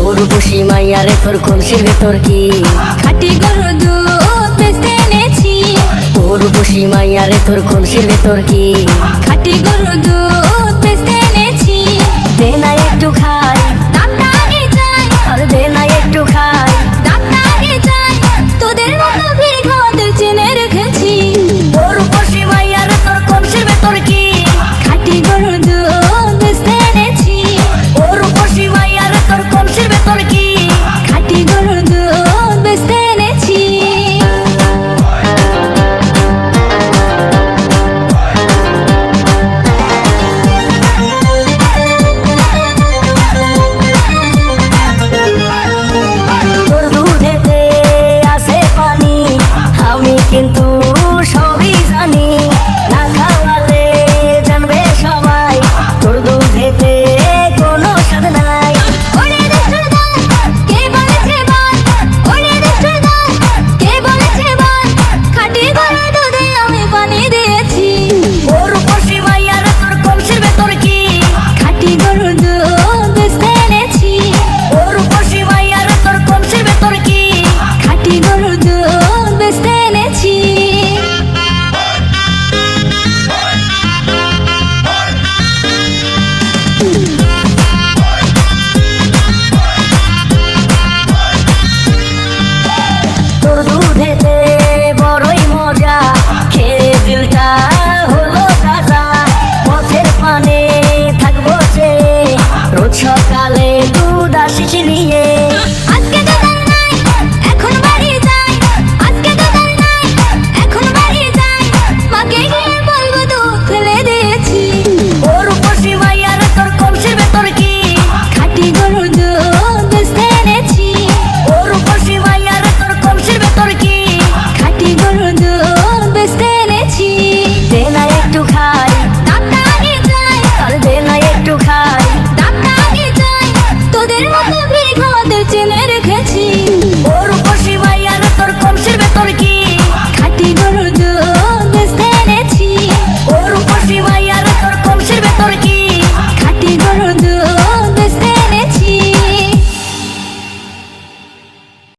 উর্বশী মাইয়ারে তোর কলসির ভেতর কি? খাটি গরু দুধ বেচতে এনেছি। উর্বশী মাইয়ারে তোর কলসির ভেতর কি? খাটি গরু দুধ কিন্তু সবই दूधे दे